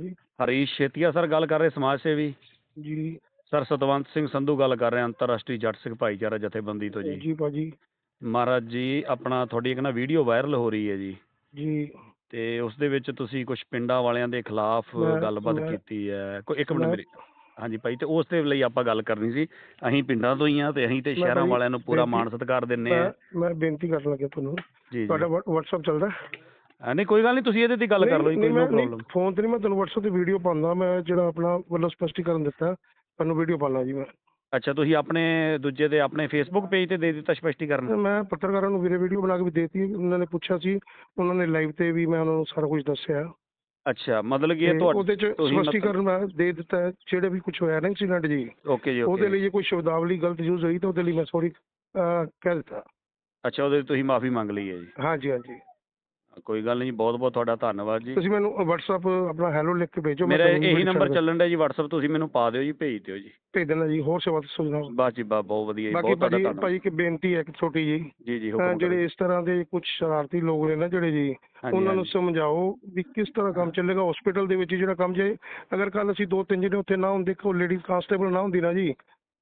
ਜੀ। ਹਰੀਸ਼ ਛੇਤੀਆ ਸਰ ਗੱਲ ਕਰ ਰਹੇ ਸਮਾਜ ਸੇਵੀ? ਜੀ। ਸਰ ਸਤਵੰਤ ਸਿੰਘ ਸੰਧੂ ਗੱਲ ਕਰ ਰਹੇ ਅੰਤਰਰਾਸ਼ਟਰੀ ਜੱਟ ਸਿੱਖ ਭਾਈਚਾਰਾ ਜਥੇਬੰਦੀ ਤੋਂ ਜੀ। ਜੀ ਭਾਜੀ। ਮਹਾਰਾਜ ਜੀ ਆਪਣਾ ਤੁਹਾਡੀ ਇੱਕ ਨਾ ਵੀਡੀਓ ਵਾਇਰਲ ਹੋ ਰਹੀ ਹੈ ਜੀ। ਜੀ। ਤੇ ਉਸ ਦੇ ਵਿੱਚ ਤੁਸੀਂ ਕੁਝ ਪਿੰਡਾਂ ਵਾਲਿਆਂ ਦੇ ਖਿਲਾਫ ਮੈਂ- ਗੱਲਬਾਤ ਮੈਂ- ਕੀਤੀ ਹੈ। ਕੋਈ ਇੱਕ ਮਿੰਟ ਮੈਂ- ਮੇਰੀ ਹਾਂਜੀ ਭਾਈ ਤੇ ਉਸ ਦੇ ਲਈ ਆਪਾਂ ਗੱਲ ਕਰਨੀ ਸੀ। ਅਸੀਂ ਪਿੰਡਾਂ ਤੋਂ ਹੀ ਆ ਤੇ ਅਸੀਂ ਤੇ ਮੈਂ ਸ਼ਹਿਰਾਂ ਭਾਈ ਵਾਲਿਆਂ ਨੂੰ ਪੂਰਾ ਬੇਨਤੀ- ਮਾਣ ਸਤਿਕਾਰ ਦਿੰਨੇ ਆ ਮੈਂ ਮੈਂ ਬੇਨਤੀ ਕਰਨ ਲੱਗਿਆ ਤੁਹਾਨੂੰ। ਜੀ ਜੀ। ਤੁਹਾਡਾ WhatsApp ਚੱਲਦਾ ਹਾਂ, ਨਹੀਂ ਕੋਈ ਗੱਲ ਨਹੀਂ ਤੁਸੀਂ ਇਹਦੇ ਤੇ ਗੱਲ ਕਰ ਲਓ ਜੀ ਕੋਈ ਨੋ ਪ੍ਰੋਬਲਮ ਫੋਨ ਤੇ ਨਹੀਂ ਮੈਂ ਤੁਹਾਨੂੰ WhatsApp ਤੇ ਵੀਡੀਓ ਪਾਉਂਦਾ ਮੈਂ ਜਿਹੜਾ ਆਪਣਾ ਵੱਲੋਂ ਸਪਸ਼ਟੀਕਰਨ ਦਿੱਤਾ ਤੁਹਾਨੂੰ ਵੀਡੀਓ ਪਾਣਾ ਜੀ ਮੈਂ। ਅੱਛਾ ਤੁਸੀਂ ਆਪਣੇ ਦੂਜੇ ਤੇ ਆਪਣੇ ਫੇਸਬੁੱਕ ਪੇਜ ਤੇ ਦੇ ਦਿੱਤਾ ਸਪਸ਼ਟੀਕਰਨ? ਮੈਂ ਪੱਤਰਕਾਰਾਂ ਨੂੰ ਵੀਰੇ ਵੀਡੀਓ ਬਣਾ ਕੇ ਵੀ ਦੇਤੀ ਉਹਨਾਂ ਨੇ ਪੁੱਛਿਆ ਸੀ ਉਹਨਾਂ ਨੇ ਲਾਈਵ ਤੇ ਵੀ ਮੈਂ ਉਹਨਾਂ ਨੂੰ ਸਾਰਾ ਕੁਝ ਦੱਸਿਆ। ਅੱਛਾ ਮਤਲਬ ਕਿ ਇਹ ਤੁਹਾਡੇ ਉਹਦੇ ਚ ਸਪਸ਼ਟੀਕਰਨ ਮੈਂ ਦੇ ਦਿੱਤਾ ਜਿਹੜੇ ਵੀ ਕੁਝ ਹੋਇਆ ਨਾ ਇਨਸੀਡੈਂਟ ਜੀ। ਓਕੇ ਜੀ ਉਹਦੇ ਲਈ ਜੇ ਕੋਈ ਸ਼ਬਦਾਵਲੀ ਗਲਤ ਯੂਜ਼ ਹੋਈ ਤਾਂ ਉਹਦੇ ਲਈ ਮੈਂ ਸੌਰੀ ਕਹਿ ਦਿੱਤਾ। ਅੱਛਾ ਉਹਦੇ ਲਈ ਤੁਸੀਂ ਮਾਫੀ ਮੰਗ ਲਈ ਹੈ ਜੀ। ਹਾਂਜੀ ਹਾਂਜੀ। ਕੋਈ ਗੱਲ ਨਹੀਂ ਬਹੁਤ ਬਹੁਤ ਤੁਹਾਡਾ ਧੰਨਵਾਦ ਜੀ। ਤੁਸੀਂ ਮੈਨੂੰ WhatsApp ਆਪਣਾ ਹੈਲੋ ਲਿਖ ਕੇ ਭੇਜੋ ਮੇਰਾ ਇਹੀ ਨੰਬਰ ਚੱਲਣ ਦਾ ਜੀ WhatsApp ਤੁਸੀਂ ਮੈਨੂੰ ਪਾ ਦਿਓ ਜੀ ਭੇਜ ਦਿਓ ਜੀ। ਭੇਜ ਦੇਣਾ ਜੀ ਹੋਰ ਸੇਵਾ ਦੱਸੋ ਜਨਾਬ ਬਸ ਜੀ ਬਸ ਬਹੁਤ ਵਧੀਆ ਜੀ ਬਹੁਤ ਤੁਹਾਡਾ ਧੰਨਵਾਦ। ਭਾਜੀ ਇੱਕ ਬੇਨਤੀ ਹੈ ਇੱਕ ਛੋਟੀ ਜੀ ਜੀ ਜੀ ਹੁਕਮ ਜਿਹੜੇ। ਇਸ ਤਰ੍ਹਾਂ ਦੇ ਕੁਝ ਸ਼ਰਾਰਤੀ ਲੋਕ ਨੇ ਨਾ ਜਿਹੜੇ ਜੀ ਉਹਨਾਂ ਨੂੰ। ਸਮਝਾਓ ਵੀ ਕਿਸ ਤਰ੍ਹਾਂ ਕੰਮ ਚੱਲੇਗਾ। ਹਸਪੀਟਲ ਦੇ ਵਿੱਚ ਜਿਹੜਾ ਕੰਮ ਜੇ ਅਗਰ ਕੱਲ ਅਸੀਂ ਦੋ ਤਿੰਨ ਜਿਹੜੇ ਉੱਥੇ ਨਾ ਹੁੰਦੇ ਕੋ ਲੇਡੀ ਕਾਂਸਟੇਬਲ ਨਾ ਹੁੰਦੀ ਨਾ ਜੀ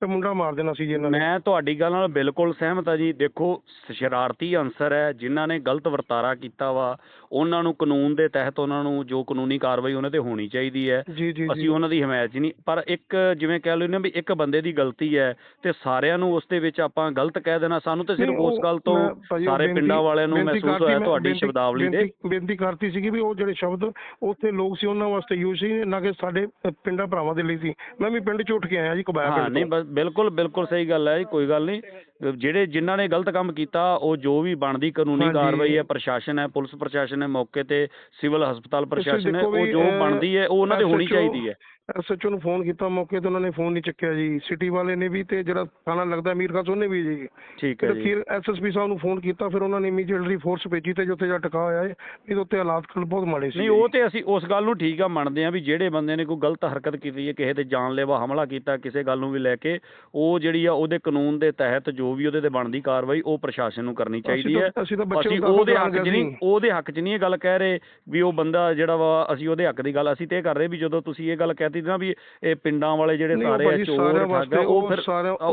ਤੇ ਮੁੰਡਾ ਮਾਰ ਦੇਣਾ ਸੀ ਜੀ ਇਹਨਾਂ ਨੇ। ਮੈਂ ਤੁਹਾਡੀ ਗੱਲ ਨਾਲ ਬਿਲਕੁਲ ਸਹਿਮਤ ਹਾਂ ਜੀ। ਦੇਖੋ ਸ਼ਰਾਰਤੀ ਅਨਸਰ ਹੈ ਜਿਨ੍ਹਾਂ ਨੇ ਗਲਤ ਵਰਤਾਰਾ ਕੀਤਾ ਵਾ ਉਹਨਾਂ ਨੂੰ ਕਾਨੂੰਨ ਦੇ ਤਹਿਤ ਉਹਨਾਂ ਨੂੰ ਜੋ ਕਾਨੂੰਨੀ ਕਾਰਵਾਈ ਉਹਨਾਂ ਤੇ ਹੋਣੀ ਚਾਹੀਦੀ ਹੈ। ਜੀ ਜੀ ਅਸੀਂ ਉਹਨਾਂ ਦੀ ਹਮਾਇਤ ਨਹੀਂ। ਪਰ ਇੱਕ ਜਿਵੇਂ ਕਹਿ ਲਓ ਨਾ ਵੀ ਇੱਕ ਬੰਦੇ ਦੀ ਗਲਤੀ ਹੈ ਤੇ ਸਾਰਿਆਂ ਨੂੰ ਉਸ ਦੇ ਵਿੱਚ ਆਪਾਂ ਗਲਤ ਕਹਿ ਦੇਣਾ। ਸਾਨੂੰ ਤੇ ਸਿਰਫ ਉਸ ਗੱਲ ਤੋਂ ਸਾਰੇ ਪਿੰਡਾਂ ਵਾਲਿਆਂ ਨੂੰ ਮਹਿਸੂਸ ਹੋਇਆ ਤੁਹਾਡੀ ਸ਼ਬਦਾਵਲੀ ਦੇ। ਬੇਨਤੀ- ਕਰਤੀ ਸੀਗੀ ਵੀ ਉਹ ਜਿਹੜੇ ਸ਼ਬਦ ਉੱਥੇ ਲੋਕ ਸੀ ਉਹਨਾਂ ਵਾਸਤੇ ਯੂਜ਼ ਸੀ ਨਾ ਕਿ ਸਾਡੇ ਪਿੰਡਾਂ ਭਰਾਵਾਂ ਦੇ ਲਈ ਸੀ। ਮੈਂ ਵੀ ਪਿੰਡ ਚ ਉੱਠ ਕੇ ਆਇਆ ਜੀ ਕਬਾਇਆ ਹਾਂ ਪਿੰਡ ਨਹੀਂ ਬਸ ਬਿਲਕੁਲ ਬਿਲਕੁਲ ਸਹੀ ਗੱਲ ਹੈ ਜੀ ਕੋਈ ਗੱਲ ਨਹੀਂ। ਜਿਹੜੇ ਜਿਨ੍ਹਾਂ ਨੇ ਗਲਤ ਕੰਮ ਕੀਤਾ ਉਹ ਜੋ ਵੀ ਬਣਦੀ ਕਾਨੂੰਨੀ। ਕਾਰਵਾਈ ਹੈ ਪ੍ਰਸ਼ਾਸਨ ਹੈ ਪੁਲਿਸ ਪ੍ਰਸ਼ਾਸਨ ਹੈ ਮੌਕੇ ਤੇ ਸਿਵਲ ਹਸਪਤਾਲ ਪ੍ਰਸ਼ਾਸਨ ਹੈ ਉਹ ਜੋ ਬਣਦੀ ਹੈ ਉਹ ਉਹਨਾਂ ਤੇ ਹੋਣੀ ਚਾਹੀਦੀ ਹੈ। ਐਸਐਚਓ ਨੂੰ ਫੋਨ ਕੀਤਾ ਮੌਕੇ ਤੇ ਉਹਨਾਂ ਨੇ ਫੋਨ ਨਹੀਂ ਚੱਕਿਆ ਜੀ। ਸਿਟੀ ਵਾਲੇ ਨੇ ਵੀ ਤੇ ਜਿਹੜਾ ਥਾਣਾ ਲੱਗਦਾ ਅਮੀਰ ਖਾਸ ਉਹਨੇ ਵੀ ਜੀ। ਠੀਕ ਹੈ ਜੀ। ਫਿਰ ਐਸਐਸਪੀ ਸਾਹਿਬ ਨੂੰ ਫੋਨ ਕੀਤਾ ਫਿਰ ਉਹਨਾਂ ਨੇ ਇਮੀਡੀਏਟਲੀ ਫੋਰਸ ਭੇਜੀ ਤੇ ਜਿੱਥੇ ਜਾ ਟਿਕਾ ਹੋਇਆ ਹੈ ਇਹਦੇ ਉੱਤੇ ਹਾਲਾਤ ਕੱਲ ਬਹੁਤ ਮਾੜੇ ਸੀ ਨਹੀਂ ਉਹ ਤੇ ਅਸੀਂ ਉਸ ਗੱਲ ਨੂੰ ਠੀਕ ਆ ਮੰਨਦੇ ਆ ਵੀ ਜਿਹੜੇ ਬੰਦੇ ਨੇ ਕੋਈ ਗਲਤ ਹਰਕਤ ਕੀਤੀ ਹੈ ਕਿਸੇ ਤੇ ਜਾਨਲੇਵਾ ਹਮਲਾ ਕੀਤਾ ਕਿਸੇ ਗੱਲ ਨੂੰ ਵੀ ਲੈ ਕੇ ਉਹ ਜਿਹੜੀ ਆ ਉਹਦੇ ਕਾਨੂੰਨ ਦੇ ਤਹਿਤ ਜੋ ਵੀ ਉਹਦੇ ਤੇ ਬਣਦੀ ਕਾਰਵਾਈ ਉਹ ਪ੍ਰਸ਼ਾਸਨ ਨੂੰ ਕਰਨੀ ਚਾਹੀਦੀ ਹੈ। ਅਸੀਂ ਉਹਦੇ ਹੱਕ 'ਚ ਨਹੀਂ। ਉਹਦੇ ਹੱਕ 'ਚ ਨਹੀਂ ਇਹ ਗੱਲ ਕਹਿ ਰਹੇ ਵੀ ਉਹ ਬੰਦਾ ਜਿਹੜਾ ਵਾ ਅਸੀਂ ਉਹਦੇ ਹੱਕ ਦੀ ਗੱਲ ਅਸੀਂ ਤੇ ਕਰ ਰਹੇ ਵੀ ਜਦੋਂ ਤੁਸੀਂ ਇਹ ਗੱਲ ਕਹਿਤੀ ਨਾ ਵੀ ਇਹ ਪਿੰਡਾਂ ਵਾਲੇ ਜਿਹੜੇ ਸਾਰੇ ਆ ਚੋਰ ਠੱਗ ਉਹ ਫਿਰ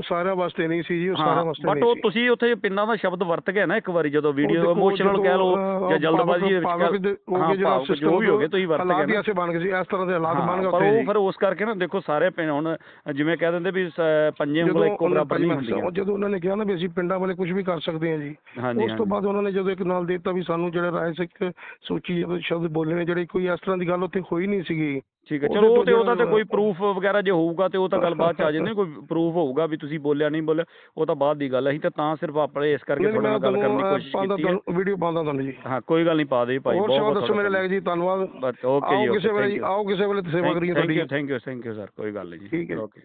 ਸਾਰਿਆਂ ਵਾਸਤੇ ਨਹੀਂ ਸੀ ਜੀ ਉਹ ਸਾਰਿਆਂ ਵਾਸਤੇ ਬਟ ਉਹ ਤੁਸੀਂ ਉੱਥੇ ਪਿੰਡਾਂ ਦਾ ਸ਼ਬਦ ਵਰਤ ਗਏ ਨਾ ਇੱਕ ਵਾਰੀ ਜਦੋਂ ਵੀਡੀਓ ਇਮੋਸ਼ਨਲ ਕਹਿ ਲਓ ਜਾਂ ਜਲਦਬਾਜ਼ੀ ਦੇ ਵਿੱਚ ਹੋ ਜਿਹੜਾ ਵੀ ਹੋ ਗਏ ਤੁਸੀਂ ਵਰਤ ਹੀ ਨਾ। ਐਸੇ ਬਣ ਗਏ ਸੀ ਇਸ ਤਰ੍ਹਾਂ ਦੇ ਹਾਲਾਤ ਬਣ ਗਏ ਪਰ ਉਹ ਫਿਰ ਉਸ ਕਰਕੇ ਨਾ ਦੇਖੋ ਸਾਰੇ ਪਿੰਡ ਹੁਣ ਜਿਵੇਂ ਕਹਿ ਦਿੰਦੇ ਵੀ ਪੰਜੇ ਉਂਗਲਾਂ ਇੱਕੋ ਬਰਾਬਰ ਨਹੀਂ ਹੁੰਦੀਆਂ। ਜਦੋਂ ਉਹਨਾਂ ਨੇ ਕਿਹਾ ਨਾ ਵੀ ਅਸੀਂ ਪਿੰਡਾਂ ਵਾਲੇ ਕੁਝ ਵੀ ਕਰ ਸਕਦੇ ਹਾਂ ਜੀ ਉਸ ਤੋਂ ਬਾਅਦ ਉਹਨਾਂ ਨੇ ਜਦੋਂ ਇੱਕ ਨਾਲ ਦਿੱਤਾ ਵੀ ਸਾਨੂੰ ਜਿਹੜਾ ਰਾਏ ਸਿੱਖ ਸੂਚੀ ਸ਼ਬਦ ਬੋਲੇ ਨੇ ਜਿਹੜੇ ਕੋਈ ਇਸ ਤਰ੍ਹਾਂ ਦੀ ਗੱਲ ਉੱਥੇ ਹੋਈ ਨਹੀਂ ਸੀਗੀ। ਠੀਕ ਹੈ ਚਲੋ ਉਹ ਤੋਂ ਉਹਦਾ ਤੇ ਕੋਈ ਪ੍ਰੂਫ ਵਗੈਰਾ ਜੇ ਹੋਊਗਾ ਤੇ ਉਹ ਤਾਂ ਗੱਲ ਬਾਅਦ ਚ ਆ ਜਾਂਦੀ ਕੋਈ ਪ੍ਰੂਫ ਹੋਊਗਾ ਵੀ ਤੁਸੀਂ ਬੋਲਿਆ ਨਹੀਂ ਬੋਲਿਆ ਉਹ ਤਾਂ ਬਾਅਦ ਦੀ ਗੱਲ ਹੈ ਅਸੀਂ ਤਾਂ ਤਾਂ ਸਿਰਫ ਆਪਣੇ ਇਸ ਕਰਕੇ ਤੁਹਾਡੇ ਨਾਲ ਗੱਲ ਕਰਨ ਦੀ ਕੋਸ਼ਿਸ਼ ਕੀਤੀ ਹੈ। ਤੁਹਾਨੂੰ ਵੀਡੀਓ ਪਾਉਂਦਾ ਤੁਹਾਨੂੰ ਜੀ। ਹਾਂ ਕੋਈ ਗੱਲ ਨਹੀਂ ਪਾ ਦੇ ਭਾਈ ਬਹੁਤ ਬਹੁਤ ਦੱਸੋ ਮੇਰੇ ਲੈ ਜੀ ਧੰਨਵਾਦ। ਬਸ ਓਕੇ ਜੀ ਆਓ ਕਿਸੇ ਵੇਲੇ ਆਓ ਕਿਸੇ ਵੇਲੇ ਸੇਵਾ ਕਰੀਏ ਤੁਹਾਡੀ। Thank you thank you sir ਕੋਈ ਗੱਲ ਨਹੀਂ ਜੀ। ਓਕੇ